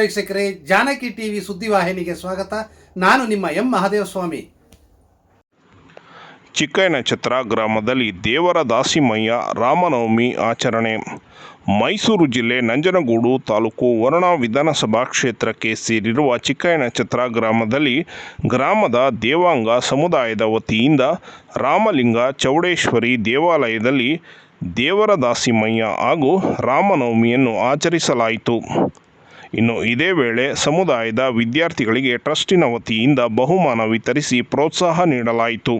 ವೀಕ್ಷಕರೇ, ಜಾನಕಿ ಟಿವಿ ಸುದ್ದಿವಾಹಿನಿಗೆ ಸ್ವಾಗತ. ನಾನು ನಿಮ್ಮ ಎಂ ಮಹಾದೇವಸ್ವಾಮಿ. ಚಿಕ್ಕಯ್ಯನಛತ್ರ ಗ್ರಾಮದಲ್ಲಿ ದೇವರ ದಾಸಿಮಯ್ಯ ರಾಮನವಮಿ ಆಚರಣೆ. ಮೈಸೂರು ಜಿಲ್ಲೆ ನಂಜನಗೂಡು ತಾಲೂಕು ವರುಣ ವಿಧಾನಸಭಾ ಕ್ಷೇತ್ರಕ್ಕೆ ಸೇರಿರುವ ಚಿಕ್ಕಯ್ಯನಛತ್ರ ಗ್ರಾಮದಲ್ಲಿ ಗ್ರಾಮದ ದೇವಾಂಗ ಸಮುದಾಯದ ವತಿಯಿಂದ ರಾಮಲಿಂಗ ಚೌಡೇಶ್ವರಿ ದೇವಾಲಯದಲ್ಲಿ ದೇವರ ದಾಸಿಮಯ್ಯ ಹಾಗೂ ರಾಮನವಮಿಯನ್ನು ಆಚರಿಸಲಾಯಿತು. ಇನ್ನು ಇದೇ ವೇಳೆ ಸಮುದಾಯದ ವಿದ್ಯಾರ್ಥಿಗಳಿಗೆ ಟ್ರಸ್ಟಿನ ವತಿಯಿಂದ ಬಹುಮಾನ ವಿತರಿಸಿ ಪ್ರೋತ್ಸಾಹ ನೀಡಲಾಯಿತು.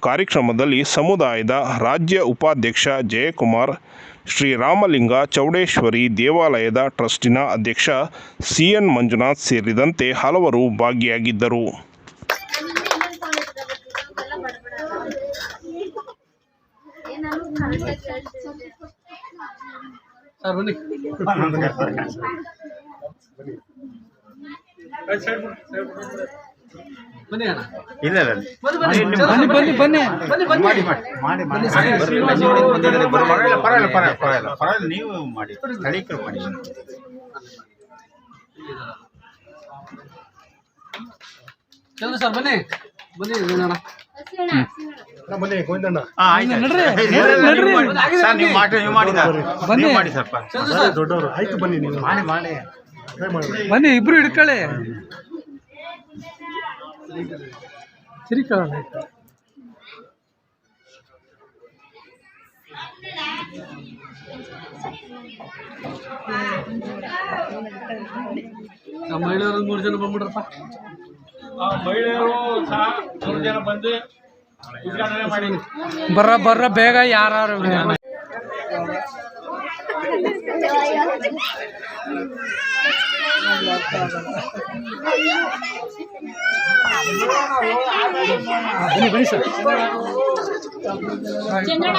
ಕಾರ್ಯಕ್ರಮದಲ್ಲಿ ಸಮುದಾಯದ ರಾಜ್ಯ ಉಪಾಧ್ಯಕ್ಷ ಜಯಕುಮಾರ್ ಶ್ರೀರಾಮಲಿಂಗ ಚೌಡೇಶ್ವರಿ ದೇವಾಲಯದ ಟ್ರಸ್ಟಿನ ಅಧ್ಯಕ್ಷ ಸಿ ಎನ್ ಮಂಜುನಾಥ್ ಸೇರಿದಂತೆ ಹಲವರು ಭಾಗಿಯಾಗಿದ್ದರು. ಸರ್, ಬನ್ನಿ. ಇಲ್ಲ ಇಲ್ಲ ಬನ್ನಿ ಬನ್ನಿ ಬನ್ನಿ ಬನ್ನಿ ಬನ್ನಿ. ಮಾಡಿ ಮಾಡಿ ಮಾಡಿ ಮಾಡಿ. ಶ್ರೀನಿವಾಸ್ ನೀವು ಪರವಾಗಿಲ್ಲ ಮಾಡಿ ಸ್ಥಳೀಕರು ಮಾಡಿ. ಚಂದ್ರ ಸರ್. ಬನ್ನಿ. ಬನ್ನಿ ಅಣ್ಣ. ಬನ್ನಿ ಗೋವಿಂದಣ್ಣ. ನೀವು. ಮಾಡಿ. ಸರ್. ದೊಡ್ಡವರು. ಆಯ್ತು ಬನ್ನಿ ನೀವು. ಮಾಡಿ ಮಾಡಿ. ಬನ್ನಿ ಇಬ್ರು ಹಿಡ್ಕೊಳ್ಳಿ ತಿರ್ಕೊಳ್ಳೋಣ ನಮ್ಮ ಮಹಿಳೆಯರು ಮೂರು ಜನ ಬಂದ್ಬಿಡ್ರಪ್ಪ ಮಹಿಳೆಯರು ಸಹ ಮೂರು ಜನ ಬಂದು ಬರ್ರ ಬರ್ರ ಬೇಗ ಯಾರು ಬನ್ನಿ ಬನ್ನಿ ಸರ್ ಚಂದ್ರಣ್ಣ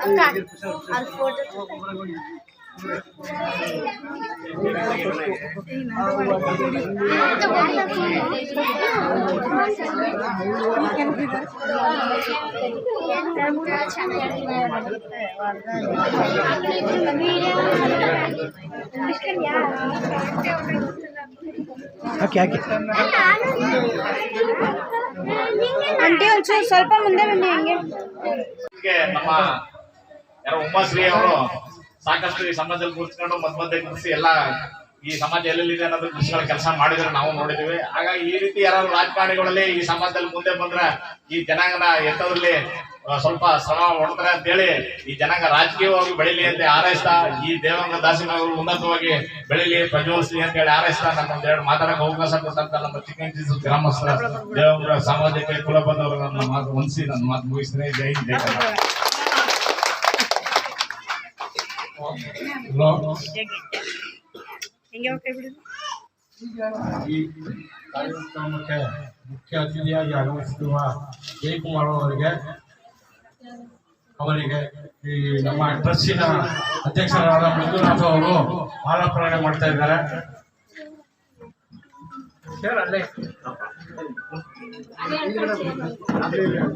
ಅಂತ ಹಾಕಿ ಹಾಕಿ. ಆಂಟಿ ಒಂಚೂರು ಸ್ವಲ್ಪ ಮುಂದೆ ಬನ್ನಿ ಹಂಗೆ. ನಮ್ಮ ಯಾರೋ ಉಮಾಶ್ರೀ ಅವರು ಸಾಕಷ್ಟು ಈ ಸಮಾಜದಲ್ಲಿ ಗುರುತಿಸ್ಕೊಂಡು ಮದ್ ಮಧ್ಯೆ ಗುರುತಿಸಿ ಎಲ್ಲ ಈ ಸಮಾಜ ಎಲ್ಲೆಲ್ಲಿದೆ ಅನ್ನೋದು ಕೃಷಿಗಳ ಕೆಲಸ ಮಾಡಿದ್ರೆ ನಾವು ನೋಡಿದ್ದೀವಿ. ಹಾಗಾಗಿ ಈ ರೀತಿ ಯಾರು ರಾಜಕಾರಣಿಗಳಲ್ಲಿ ಈ ಸಮಾಜದಲ್ಲಿ ಮುಂದೆ ಬಂದ್ರೆ ಈ ಜನಾಂಗನ ಎತ್ತೋದ್ರಲ್ಲಿ ಸ್ವಲ್ಪ ಶ್ರಮ ಹೊಡ್ತಾರೆ ಅಂತೇಳಿ ಈ ಜನಾಂಗ ರಾಜಕೀಯವಾಗಿ ಬೆಳಿಲಿ ಅಂತ ಹಾರೈಸ್ತಾ ಈ ದೇವಾಂಗ ದಾಸಿನ ಅವರು ಉನ್ನತವಾಗಿ ಬೆಳಿಲಿ ಪ್ರಜ್ವಲಿಸಲಿ ಅಂತ ಹೇಳಿ ಹಾರೈಸ್ತಾ ನನ್ನ ಎರಡು ಮಾತಾಡಕ್ಕೆ ಅವಕಾಶ ಕೊಟ್ಟಂತ ನಮ್ಮ ಚಿಕ್ಕ ಗ್ರಾಮಸ್ಥರ ದೇವಾಂಗ ಸಾಮಾಜಿಕ ಕುಲಬಂಧವರು ನನ್ನ ಮಾತು ಹೊಂದಿಸಿ ನನ್ನ ಮಾತು ಮುಗಿಸ್ತೇನೆ. ಜೈ ಹಿಂದ್, ಜೈ ಕರ್ನಾಟಕ. ಈ ಕಾರ್ಯಕ್ರಮಕ್ಕೆ ಮುಖ್ಯ ಅತಿಥಿಯಾಗಿ ಆಗಮಿಸಿರುವ ಜಯಕುಮಾರ್ ಅವರಿಗೆ ಅವರಿಗೆ ಈ ನಮ್ಮ ಟ್ರಸ್ಟಿನ ಅಧ್ಯಕ್ಷರಾದ ಮಂಜುನಾಥ್ ಅವರು ಮಾಲಾರ್ಪಣೆ ಮಾಡ್ತಾ ಇದ್ದಾರೆ.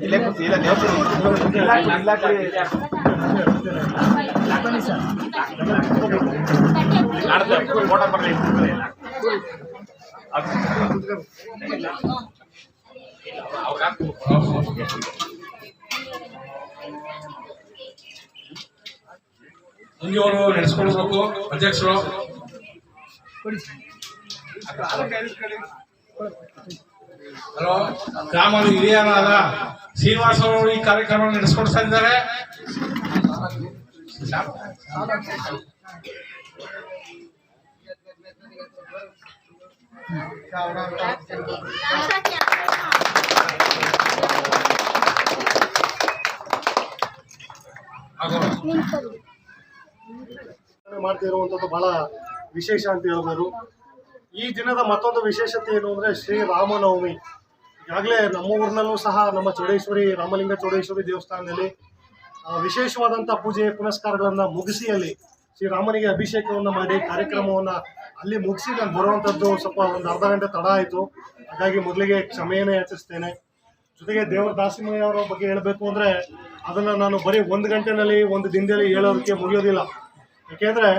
ಇಲ್ಲೇ ಅವರು ನಡೆಸ್ಕೊಳ್ಬೇಕು ಅಧ್ಯಕ್ಷರು. ಹಲೋ ಗ್ರಾಮದ ಹಿರಿಯರಾದ ಶ್ರೀನಿವಾಸ ಅವರು ಈ ಕಾರ್ಯಕ್ರಮ ನಡೆಸ್ಕೊಡ್ತಾ ಇದ್ದಾರೆ. ಮಾಡ್ತಿರುವಂಥದ್ದು ಬಹಳ ವಿಶೇಷ ಅಂತ ಹೇಳ್ಬೋದು. ಈ ದಿನದ ಮತ್ತೊಂದು ವಿಶೇಷತೆ ಏನು ಅಂದರೆ ಶ್ರೀರಾಮನವಮಿ ಈಗಾಗಲೇ ನಮ್ಮ ಊರಿನಲ್ಲೂ ಸಹ ನಮ್ಮ ಚೌಡೇಶ್ವರಿ, ರಾಮಲಿಂಗ ಚೌಡೇಶ್ವರಿ ದೇವಸ್ಥಾನದಲ್ಲಿ ವಿಶೇಷವಾದಂಥ ಪೂಜೆ ಪುನಸ್ಕಾರಗಳನ್ನು ಮುಗಿಸಿ ಅಲ್ಲಿ ಶ್ರೀರಾಮನಿಗೆ ಅಭಿಷೇಕವನ್ನು ಮಾಡಿ ಕಾರ್ಯಕ್ರಮವನ್ನು ಅಲ್ಲಿ ಮುಗಿಸಿ ನಾನು ಬರುವಂಥದ್ದು ಸ್ವಲ್ಪ ಒಂದು ಅರ್ಧ ಗಂಟೆ ತಡ ಆಯಿತು. ಹಾಗಾಗಿ ಮೊದಲಿಗೆ ಕ್ಷಮೆಯನ್ನು ಯಾಚಿಸ್ತೇನೆ. ಜೊತೆಗೆ ದೇವರ ದಾಸಿಮಯ್ಯ ಅವರ ಬಗ್ಗೆ ಹೇಳಬೇಕು ಅಂದರೆ ಅದನ್ನು ನಾನು ಬರೀ ಒಂದು ಗಂಟೆನಲ್ಲಿ, ಒಂದು ದಿನದಲ್ಲಿ ಹೇಳೋದಕ್ಕೆ ಮುಗಿಯೋದಿಲ್ಲ. ಯಾಕೆಂದರೆ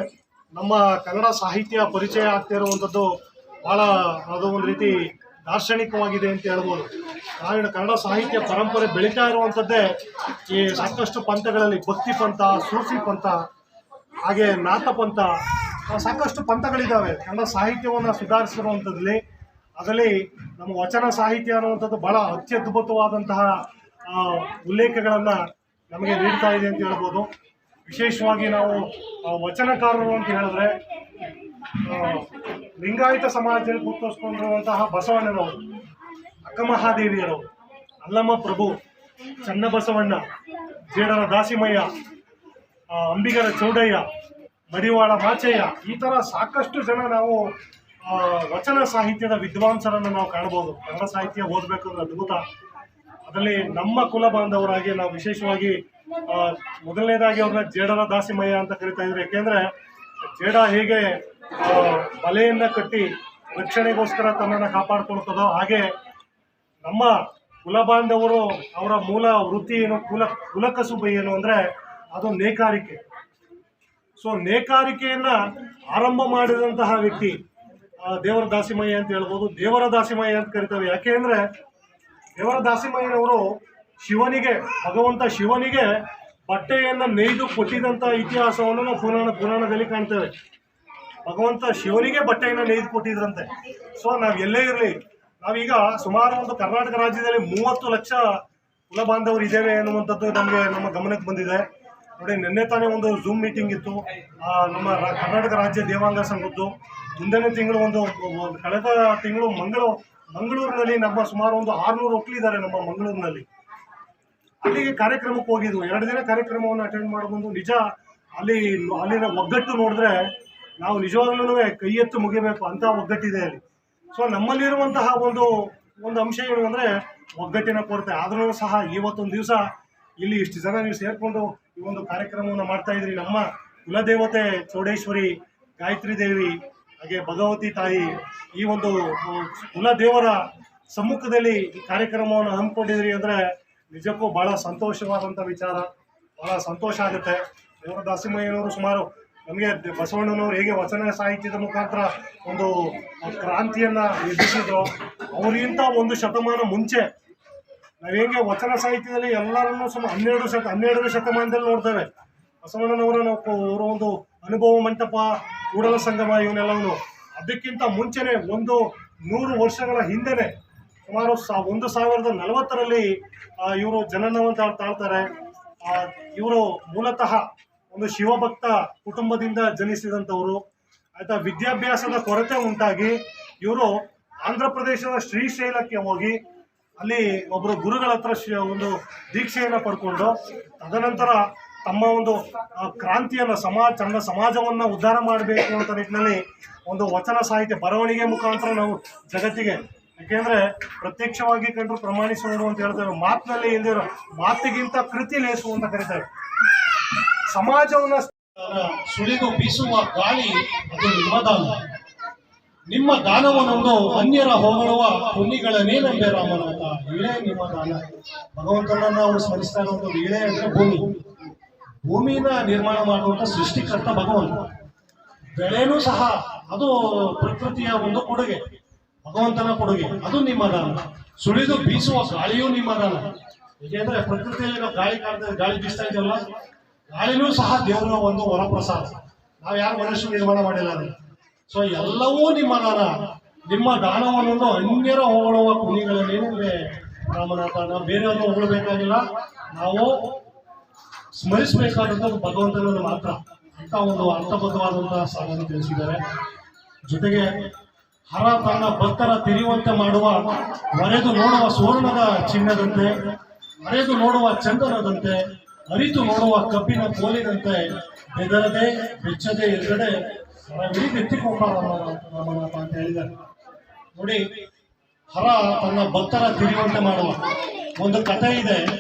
ನಮ್ಮ ಕನ್ನಡ ಸಾಹಿತ್ಯ ಪರಿಚಯ ಆಗ್ತಾ ಇರುವಂಥದ್ದು ಭಾಳ ಅದು ಒಂದು ರೀತಿ ದಾರ್ಶನಿಕವಾಗಿದೆ ಅಂತ ಹೇಳ್ಬೋದು. ಕಾರಣ ಕನ್ನಡ ಸಾಹಿತ್ಯ ಪರಂಪರೆ ಬೆಳೀತಾ ಇರುವಂಥದ್ದೇ ಈ ಸಾಕಷ್ಟು ಪಂಥಗಳಲ್ಲಿ ಭಕ್ತಿ ಪಂಥ, ಸೂಫಿ ಪಂಥ, ಹಾಗೆ ನಾಥ ಪಂಥ ಸಾಕಷ್ಟು ಪಂಥಗಳಿದ್ದಾವೆ. ಕನ್ನಡ ಸಾಹಿತ್ಯವನ್ನು ಸುಧಾರಿಸಿರುವಂಥದ್ದಲ್ಲಿ ಅದರಲ್ಲಿ ನಮ್ಮ ವಚನ ಸಾಹಿತ್ಯ ಅನ್ನುವಂಥದ್ದು ಬಹಳ ಅತ್ಯದ್ಭುತವಾದಂತಹ ಉಲ್ಲೇಖಗಳನ್ನು ನಮಗೆ ನೀಡ್ತಾ ಇದೆ ಅಂತ ಹೇಳ್ಬೋದು. ವಿಶೇಷವಾಗಿ ನಾವು ವಚನಕಾರರು ಅಂತ ಹೇಳಿದ್ರೆ ಲಿಂಗಾಯತ ಸಮಾಜದಲ್ಲಿ ಗುರುತಿಸ್ಕೊಂಡಿರುವಂತಹ ಬಸವಣ್ಣನವರು ಅಕ್ಕಮಹಾದೇವಿಯರವರು ಅಲ್ಲಮ್ಮ ಪ್ರಭು, ಚನ್ನಬಸವಣ್ಣ, ಜೇಡರ ದಾಸಿಮಯ್ಯ ಅಂಬಿಗರ ಚೌಡಯ್ಯ, ಮಡಿವಾಳ ಮಾಚಯ್ಯ, ಈ ಥರ ಸಾಕಷ್ಟು ಜನ ನಾವು ವಚನ ಸಾಹಿತ್ಯದ ವಿದ್ವಾಂಸರನ್ನು ನಾವು ಕಾಣ್ಬೋದು ಕನ್ನಡ ಸಾಹಿತ್ಯ ಓದಬೇಕು ಅದ್ಭುತ. ಅದರಲ್ಲಿ ನಮ್ಮ ಕುಲ ಬಾಂಧವರಾಗಿ ನಾವು ವಿಶೇಷವಾಗಿ ಮೊದಲನೇದಾಗಿ ಅವ್ರನ್ನ ಜೇಡರ ದಾಸಿಮಯ್ಯ ಅಂತ ಕರಿತಾ ಇದ್ರು. ಯಾಕೆಂದ್ರೆ ಜೇಡ ಹೇಗೆ ಬಲೆಯನ್ನ ಕಟ್ಟಿ ರಕ್ಷಣೆಗೋಸ್ಕರ ತನ್ನನ್ನು ಕಾಪಾಡ್ಕೊಳ್ತದೋ ಹಾಗೆ ನಮ್ಮ ಕುಲ ಬಾಂಧವರು ಅವರ ಮೂಲ ವೃತ್ತಿ ಏನು, ಕುಲ, ಕುಲಕಸುಬು ಏನು ಅಂದರೆ ಅದು ನೇಕಾರಿಕೆ. ಸೊ ನೇಕಾರಿಕೆಯನ್ನ ಆರಂಭ ಮಾಡಿದಂತಹ ವ್ಯಕ್ತಿ ದೇವರ ದಾಸಿಮಯ್ಯ ಅಂತ ಹೇಳ್ಬೋದು. ದೇವರ ದಾಸಿಮಯ್ಯ ಅಂತ ಕರಿತೇವೆ. ಯಾಕೆ ಅಂದರೆ ದೇವರ ದಾಸಿಮಯ್ಯನವರು ಶಿವನಿಗೆ, ಭಗವಂತ ಶಿವನಿಗೆ ಬಟ್ಟೆಯನ್ನು ನೇಯ್ದು ಕೊಟ್ಟಿದಂಥ ಇತಿಹಾಸವನ್ನು ನಾವು ಪುರಾಣ, ಪುರಾಣದಲ್ಲಿ ಕಾಣ್ತೇವೆ. ಭಗವಂತ ಶಿವನಿಗೆ ಬಟ್ಟೆಯನ್ನು ನೇಯ್ದು ಕೊಟ್ಟಿದ್ರಂತೆ. ಸೊ ನಾವು ಎಲ್ಲೇ ಇರಲಿ, ನಾವೀಗ ಸುಮಾರು ಒಂದು ಕರ್ನಾಟಕ ರಾಜ್ಯದಲ್ಲಿ ಮೂವತ್ತು ಲಕ್ಷ ಕುಲ ಬಾಂಧವರು ಇದ್ದೇವೆ ಅನ್ನುವಂಥದ್ದು ನಮಗೆ ನಮ್ಮ ಗಮನಕ್ಕೆ ಬಂದಿದೆ. ನೋಡಿ, ನಿನ್ನೆ ತಾನೇ ಒಂದು ಝೂಮ್ ಮೀಟಿಂಗ್ ಇತ್ತು. ನಮ್ಮ ಕರ್ನಾಟಕ ರಾಜ್ಯ ದೇವಾಂಗ ಸಂಘದ್ದು. ಮುಂದಿನ ತಿಂಗಳು ಒಂದು ಒಂದು, ಕಳೆದ ತಿಂಗಳು ಮಂಗಳೂರು ಮಂಗಳೂರಿನಲ್ಲಿ ನಮ್ಮ ಸುಮಾರು ಒಂದು ಆರುನೂರು ಒಕ್ಕಲಿದ್ದಾರೆ ನಮ್ಮ ಮಂಗಳೂರಿನಲ್ಲಿ. ಅಲ್ಲಿಗೆ ಕಾರ್ಯಕ್ರಮಕ್ಕೆ ಹೋಗಿದ್ವು. ಎರಡು ದಿನ ಕಾರ್ಯಕ್ರಮವನ್ನು ಅಟೆಂಡ್ ಮಾಡಬಂದು ನಿಜ, ಅಲ್ಲಿ ಅಲ್ಲಿನ ಒಗ್ಗಟ್ಟು ನೋಡಿದ್ರೆ ನಾವು ನಿಜವಾಗ್ಲೂ ಕೈ ಎತ್ತು ಮುಗಿಬೇಕು ಅಂತ ಒಗ್ಗಟ್ಟಿದೆ ಅಲ್ಲಿ. ಸೊ ನಮ್ಮಲ್ಲಿರುವಂತಹ ಒಂದು ಒಂದು ಅಂಶ ಏನು ಅಂದರೆ ಒಗ್ಗಟ್ಟಿನ ಕೊರತೆ. ಆದ್ರೂ ಸಹ ಇವತ್ತೊಂದು ದಿವಸ ಇಲ್ಲಿ ಇಷ್ಟು ಜನ ನೀವು ಸೇರಿಕೊಂಡು ಈ ಒಂದು ಕಾರ್ಯಕ್ರಮವನ್ನು ಮಾಡ್ತಾ ಇದ್ರಿ. ನಮ್ಮ ಕುಲದೇವತೆ ಚೌಡೇಶ್ವರಿ, ಗಾಯತ್ರಿ ದೇವಿ, ಹಾಗೆ ಭಗವತಿ ತಾಯಿ ಈ ಒಂದು ಕುಲದೇವರ ಸಮ್ಮುಖದಲ್ಲಿ ಈ ಕಾರ್ಯಕ್ರಮವನ್ನು ಹಮ್ಮಿಕೊಂಡಿದ್ರಿ ಅಂದರೆ ನಿಜಕ್ಕೂ ಬಹಳ ಸಂತೋಷವಾದಂಥ ವಿಚಾರ, ಬಹಳ ಸಂತೋಷ ಆಗುತ್ತೆ. ದೇವರ ದಾಸಿಮಯ್ಯನವರು ಸುಮಾರು ನಮಗೆ ಬಸವಣ್ಣನವರು ಹೇಗೆ ವಚನ ಸಾಹಿತ್ಯದ ಮುಖಾಂತರ ಒಂದು ಕ್ರಾಂತಿಯನ್ನು ಎದುರಿಸಿದ್ರು ಅವರಿಗಿಂತ ಒಂದು ಶತಮಾನ ಮುಂಚೆ ನಾವು ಹೇಗೆ ವಚನ ಸಾಹಿತ್ಯದಲ್ಲಿ ಎಲ್ಲರನ್ನೂ ಸುಮಾರು ಹನ್ನೆರಡು ಶತ, ಹನ್ನೆರಡನೇ ಶತಮಾನದಲ್ಲಿ ನೋಡ್ತೇವೆ. ಬಸವಣ್ಣನವರ ನಾವು ಅವರ ಒಂದು ಅನುಭವ ಮಂಟಪ, ಕೂಡಲ ಸಂಗಮ, ಇವನ್ನೆಲ್ಲವನ್ನು ಅದಕ್ಕಿಂತ ಮುಂಚೆನೆ ಒಂದು ನೂರು ವರ್ಷಗಳ ಹಿಂದೆನೆ ಸುಮಾರು ಸಾ ಒಂದು ಸಾವಿರದ ನಲವತ್ತರಲ್ಲಿ ಇವರು ಜನನವಂತ ತಾಳ್- ತಾಳ್ತಾರೆ. ಇವರು ಮೂಲತಃ ಒಂದು ಶಿವಭಕ್ತ ಕುಟುಂಬದಿಂದ ಜನಿಸಿದಂಥವರು. ಆಯಿತಾ, ವಿದ್ಯಾಭ್ಯಾಸದ ಕೊರತೆ ಉಂಟಾಗಿ ಇವರು ಆಂಧ್ರ ಪ್ರದೇಶದ ಶ್ರೀಶೈಲಕ್ಕೆ ಹೋಗಿ ಅಲ್ಲಿ ಒಬ್ಬರು ಗುರುಗಳ ಹತ್ರ ಒಂದು ದೀಕ್ಷೆಯನ್ನು ಪಡ್ಕೊಂಡು, ತದನಂತರ ತಮ್ಮ ಒಂದು ಕ್ರಾಂತಿಯನ್ನು, ಸಮಾಜ ತನ್ನ ಸಮಾಜವನ್ನ ಉದ್ಧಾರ ಮಾಡಬೇಕು ಅಂತ ನಿಟ್ಟಿನಲ್ಲಿ ಒಂದು ವಚನ ಸಾಹಿತ್ಯ, ಬರವಣಿಗೆ ಮುಖಾಂತರ ನಾವು ಜಗತ್ತಿಗೆ ಯಾಕೆಂದ್ರೆ ಪ್ರತ್ಯಕ್ಷವಾಗಿ ಕಂಡ್ರು ಪ್ರಮಾಣಿಸುವುದು ಅಂತ ಹೇಳ್ತೇವೆ ಮಾತಿನಲ್ಲಿ ಇಲ್ದಿರೋ ಮಾತಿಗಿಂತ ಕೃತಿ ಲೇಸು ಅಂತ ಕರೀತಾರೆ. ಸಮಾಜವನ್ನ ಸುಳಿದು ಬೀಸುವ ಗಾಳಿ ಅದು ನಿಮ್ಮ ನಿಮ್ಮ ದಾನವನ್ನು ಅನ್ಯರ ಹೊಗಳುವ ಪುಣ್ಯಗಳನ್ನೇ ನಂಬೆ ರಾಮನಾಥ ಇಳೆ ನಿಮ್ಮ ದಾನ. ಭಗವಂತನ ನಾವು ಸ್ಮರಿಸ್ತಾ ಇರುವಂಥದ್ದು ಇಳೆ ಅಂದ್ರೆ ಭೂಮಿ. ಭೂಮಿನ ನಿರ್ಮಾಣ ಮಾಡುವಂತ ಸೃಷ್ಟಿಕರ್ತ ಭಗವಂತ. ಬೆಳೆನೂ ಸಹ ಅದು ಪ್ರಕೃತಿಯ ಒಂದು ಕೊಡುಗೆ. ಭಗವಂತನ ಕೊಡುಗೆ, ಅದು ನಿಮ್ಮ ದಾನ. ಸುಳಿದು ಬೀಸುವ ಗಾಳಿಯೂ ನಿಮ್ಮ ದಾನ. ಏಕೆಂದ್ರೆ ಪ್ರಕೃತಿಯಲ್ಲಿ ನಾವು ಗಾಳಿ ಕಾಡ್ತಾ ಗಾಳಿ ಬೀಸ್ತಾ ಇದೆಯಲ್ಲ, ಗಾಳಿನೂ ಸಹ ದೇವರ ಒಂದು ವರಪ್ರಸಾದ. ನಾವು ಯಾರು ಮನುಷ್ಯ ನಿರ್ಮಾಣ ಮಾಡಿಲ್ಲ ಅದು ಸೊ ಎಲ್ಲವೂ ನಿಮ್ಮ ದಾನ. ನಿಮ್ಮ ದಾನವನ್ನು ಅನ್ಯರ ಹೊಗಳುವ ಪುಣ್ಯಗಳನ್ನೇನಿದೆ ರಾಮನಾಥ ನಾವು ಬೇರೆಯವ್ರನ್ನ ಹೊಗಳಬೇಕಾಗಿಲ್ಲ. ನಾವು ಸ್ಮರಿಸಬೇಕಾದಂಥದ್ದು ಭಗವಂತನನ್ನು ಮಾತ್ರ. ಅಂತ ಒಂದು ಅರ್ಥಬದ್ಧವಾದಂತಹ ಸಾಲನ್ನು ತಿಳಿಸಿದ್ದಾರೆ. ಜೊತೆಗೆ ಹರ ತನ್ನ ಭಕ್ತರ ತಿರಿಯುವಂತೆ ಮಾಡುವ, ಮರೆದು ನೋಡುವ ಸುವರ್ಣದ ಚಿನ್ನದಂತೆ, ಮರೆದು ನೋಡುವ ಚಂದನದಂತೆ, ಅರಿತು ನೋಡುವ ಕಬ್ಬಿನ ಕೋಲಿನಂತೆ ಬೆದರದೆ, ಬೆಚ್ಚದೆ ಎದುರಡೆ ಹರವಿಡಿ ಅಂತ ಹೇಳಿದ್ದಾರೆ. ನೋಡಿ, ಹರ ತನ್ನ ಭಕ್ತರ ತಿರಿಯುವಂತೆ ಮಾಡುವ. ಒಂದು ಕಥೆ ಇದೆ.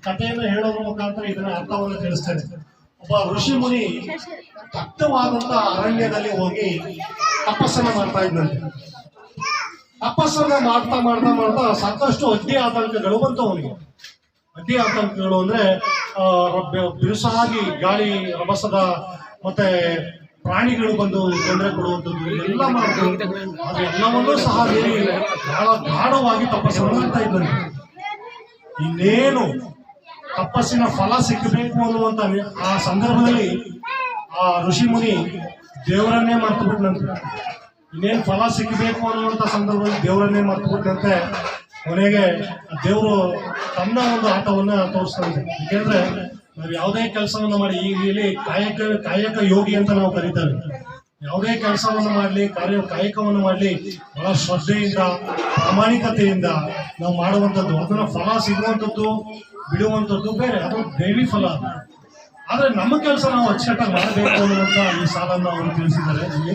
ಕಥೆಯನ್ನು ಹೇಳೋದ್ರ ಮುಖಾಂತರ ಇದನ್ನ ಅರ್ಥವನ್ನು ತಿಳಿಸ್ತೇನೆ. ಒಬ್ಬ ಋಷಿ ಮುನಿ ದಟ್ಟವಾದಂತ ಅರಣ್ಯದಲ್ಲಿ ಹೋಗಿ ತಪಸ್ಸನ್ನ ಮಾಡ್ತಾ ಇದ್ದಂತೆ ತಪಸ್ಸನ್ನ ಮಾಡ್ತಾ ಮಾಡ್ತಾ ಮಾಡ್ತಾ ಸಾಕಷ್ಟು ಅಡ್ಡಿ ಆತಂಕಗಳು ಬಂತು ಅವನಿಗೆ. ಅಡ್ಡಿ ಆತಂಕಗಳು ಅಂದ್ರೆ ಬಿರುಸಾಗಿ ಗಾಳಿ, ರಭಸದ ಮತ್ತೆ ಪ್ರಾಣಿಗಳು ಬಂದು ತೊಂದರೆ ಕೊಡುವಂಥದ್ದು ಎಲ್ಲ ಮಾಡ್ತು ಅದೆಲ್ಲವನ್ನೂ ಸಹ ಮೀರಿ ಬಹಳ ಗಾಢವಾಗಿ ತಪಸ್ಸನ್ನು ಮಾಡ್ತಾ ಇದ್ದಾನೆ ಇನ್ನೇನು ತಪಸ್ಸಿನ ಫಲ ಸಿಕ್ಕಬೇಕು ಅನ್ನುವಂತ ಆ ಸಂದರ್ಭದಲ್ಲಿ ಆ ಋಷಿ ಮುನಿ ದೇವರನ್ನೇ ಮರ್ತು ಬಿಟ್ನಂತೆ ಇನ್ನೇನು ಫಲ ಸಿಕ್ಕಬೇಕು ಅನ್ನುವಂಥ ಸಂದರ್ಭದಲ್ಲಿ ದೇವರನ್ನೇ ಮರ್ತು ಬಿಟ್ಟಂತೆ ಕೊನೆಗೆ ದೇವರು ತನ್ನ ಒಂದು ಆಟವನ್ನ ತೋರಿಸ್ತಂತೆ ಯಾಕೆಂದ್ರೆ ನಾವು ಯಾವುದೇ ಕೆಲಸವನ್ನು ಮಾಡಿ ಈಗ ಇಲ್ಲಿ ಕಾಯಕ ಕಾಯಕ ಯೋಗಿ ಅಂತ ನಾವು ಕರೀತಾರೆ ಯಾವುದೇ ಕೆಲಸವನ್ನು ಮಾಡಲಿ, ಕಾರ್ಯ ಕಾಯಕವನ್ನು ಮಾಡಲಿ, ಬಹಳ ಶ್ರದ್ಧೆಯಿಂದ, ಪ್ರಾಮಾಣಿಕತೆಯಿಂದ ನಾವು ಮಾಡುವಂಥದ್ದು ಅದನ್ನು ಫಲ ಸಿಗುವಂಥದ್ದು, ಬಿಡುವಂಥದ್ದು, ಬೇರೆ ಅದು ದೇವಿ ಫಲ. ಆದ್ರೆ ನಮ್ಮ ಕೆಲಸ ನಾವು ಅಚ್ಚುಕಟ್ಟಾಗಿ ಮಾಡಬೇಕು ಅನ್ನುವಂಥ ಈ ಸಾಲನ್ನು ಅವರು ತಿಳಿಸಿದ್ದಾರೆ ಇಲ್ಲಿ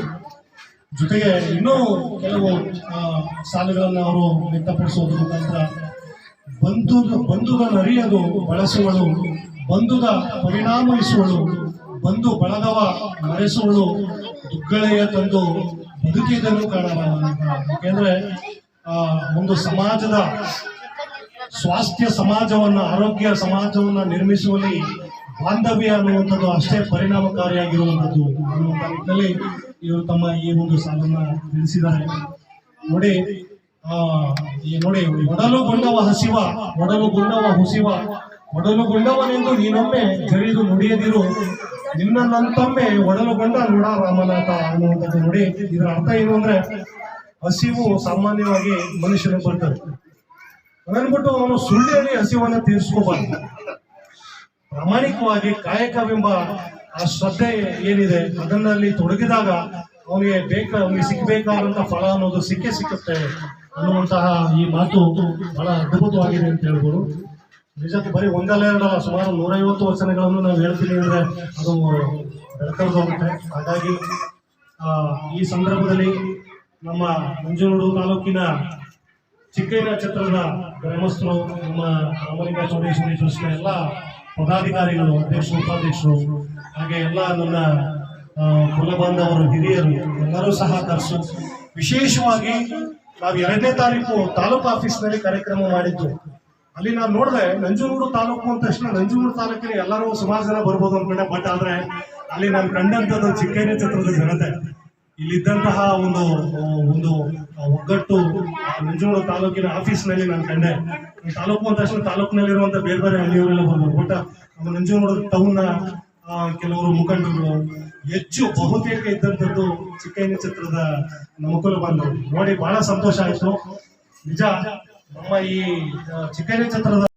ಜೊತೆಗೆ ಇನ್ನೂ ಕೆಲವು ಸಾಲುಗಳನ್ನು ಅವರು ವ್ಯಕ್ತಪಡಿಸೋದ್ರ ಮುಖಾಂತರ ಬಂಧು ಬಂಧುದ ನರಿಯದು ಬಳಸುವಳು, ಬಂಧುದ ಪರಿಣಾಮಿಸುವಳು ಬಂಧು ಬಳಗವ ಮರೆಸೋಳು ದುಗ್ಗಳೆಯ ತಂದು ಬದುಕಿದ್ದನ್ನು ಕಾಣಲ್ಲ ಯಾಕೆಂದ್ರೆ ಆ, ಒಂದು ಸಮಾಜದ ಸ್ವಾಸ್ಥ್ಯ ಸಮಾಜವನ್ನ ಆರೋಗ್ಯ ಸಮಾಜವನ್ನ ನಿರ್ಮಿಸುವಲ್ಲಿ ಬಾಂಧವ್ಯ ಅನ್ನುವಂಥದ್ದು ಅಷ್ಟೇ ಪರಿಣಾಮಕಾರಿಯಾಗಿರುವಂಥದ್ದು ಅನ್ನುವಂಥ ನಿಟ್ಟಿನಲ್ಲಿ ಇವರು ತಮ್ಮ ಈ ಒಂದು ಸಾಲನ್ನ ತಿಳಿಸಿದ್ದಾರೆ. ನೋಡಿ ಆ ಈ ನೋಡಿ ಒಡಲು ಗೊಂಡವ ಹಸಿವ ಒಡಲು ಗೊಂಡವ ಹುಸಿವ ಒಡಲು ಗೊಂಡವನೆಂದು ನೀನೊಮ್ಮೆ ಜರಿದು ನುಡಿಯದಿರು. ನಿನ್ನನ್ನಂತೊಮ್ಮೆ ಒಡಲುಗೊಂಡ ನೋಡ ರಾಮನಾಥ ಅನ್ನುವಂಥದ್ದು ನೋಡಿ. ಇದರ ಅರ್ಥ ಏನು ಅಂದ್ರೆ ಹಸಿವು ಸಾಮಾನ್ಯವಾಗಿ ಮನುಷ್ಯರು ಬರ್ತದೆ. ಅದನ್ಬಿಟ್ಟು ಅವನು ಸುಳ್ಳಿಯಲ್ಲಿ ಹಸಿವನ್ನು ತೀರಿಸ್ಕೋಬಾರ್ದು. ಪ್ರಾಮಾಣಿಕವಾಗಿ ಕಾಯಕವೆಂಬ ಆ ಶ್ರದ್ಧೆ ಏನಿದೆ, ಅದನ್ನಲ್ಲಿ ತೊಡಗಿದಾಗ ಅವನಿಗೆ ಬೇಕ, ಅವನಿಗೆ ಸಿಕ್ಕಬೇಕಾದಂತ ಫಲ ಅನ್ನೋದು ಸಿಕ್ಕೇ ಸಿಕ್ಕುತ್ತೆ ಅನ್ನುವಂತಹ ಈ ಮಾತು ಬಹಳ ಅದ್ಭುತವಾಗಿದೆ ಅಂತ ಹೇಳ್ಬೋದು. ನಿಜಕ್ಕೆ ಬರೀ ಒಂದಲ್ಲ ಎರಡಲ್ಲ, ಸುಮಾರು ನೂರೈವತ್ತು ವಚನಗಳನ್ನು ನಾವು ಹೇಳ್ತೀನಿ ಅಂದರೆ ಅದು ಬೆಳಕರ್ದು ಹೋಗುತ್ತೆ. ಹಾಗಾಗಿ ಈ ಸಂದರ್ಭದಲ್ಲಿ ನಮ್ಮ ನಂಜನಗೂಡು ತಾಲೂಕಿನ ಚಿಕ್ಕಯ್ಯನ ಛತ್ರದ ಗ್ರಾಮಸ್ಥರು, ನಮ್ಮ ರಾಮಲಿಂಗ ಚೌಡೇಶ್ವರಿ ಟ್ರಸ್ಟ್ನ ಎಲ್ಲ ಪದಾಧಿಕಾರಿಗಳು, ಅಧ್ಯಕ್ಷರು, ಉಪಾಧ್ಯಕ್ಷರು, ಹಾಗೆ ಎಲ್ಲ ನನ್ನ ಕುಲ ಬಾಂಧವರು ಹಿರಿಯರು, ಎಲ್ಲರೂ ಸಹ ಕರೆಸು, ವಿಶೇಷವಾಗಿ ನಾವು ಎರಡನೇ ತಾರೀಕು ತಾಲೂಕು ಆಫೀಸ್ನಲ್ಲಿ ಕಾರ್ಯಕ್ರಮ ಮಾಡಿದ್ದು. ಅಲ್ಲಿ ನಾನು ನೋಡಿದೆ, ನಂಜನಗೂಡು ತಾಲೂಕು ಅಂದ ತಕ್ಷಣ ನಂಜನಗೂಡು ತಾಲೂಕಿನ ಎಲ್ಲರೂ ಸುಮಾರು ಜನ ಬರ್ಬೋದು ಅನ್ಕೊಂಡೆ ಬಟ್ ಆದ್ರೆ ಅಲ್ಲಿ ನಾನು ಕಂಡಂಥದ್ದು ಚಿಕ್ಕೇನ ಚಿತ್ರದ ಜನತೆ. ಇಲ್ಲಿದ್ದಂತಹ ಒಂದು ಒಂದು ಒಗ್ಗಟ್ಟು ನಂಜನಗೂಡು ತಾಲೂಕಿನ ಆಫೀಸ್ನಲ್ಲಿ ನಾನು ಕಂಡೆ. ತಾಲೂಕು ಅಂದ ತಕ್ಷಣ ತಾಲೂಕಿನಲ್ಲಿರುವಂತ ಬೇರೆ ಬೇರೆ ಹಳ್ಳಿಯವರೆಲ್ಲ ಬರ್ಬೋದು ಬಟ್ ನಮ್ಮ ನಂಜನಗೂಡು ಟೌನ್ನ ಕೆಲವರು ಮುಖಂಡರುಗಳು ಹೆಚ್ಚು ಬಹುತೇಕ ಇದ್ದಂಥದ್ದು ಚಿಕ್ಕಯ್ಯನ ಚಿತ್ರದ ನಮಕುಲ ಬಂದರು ನೋಡಿ, ಬಹಳ ಸಂತೋಷ ಆಯ್ತು. ನಿಜ ನಮ್ಮ ಈ ಆ, ಚಿಕ್ಕೈನ ಛತ್ರದ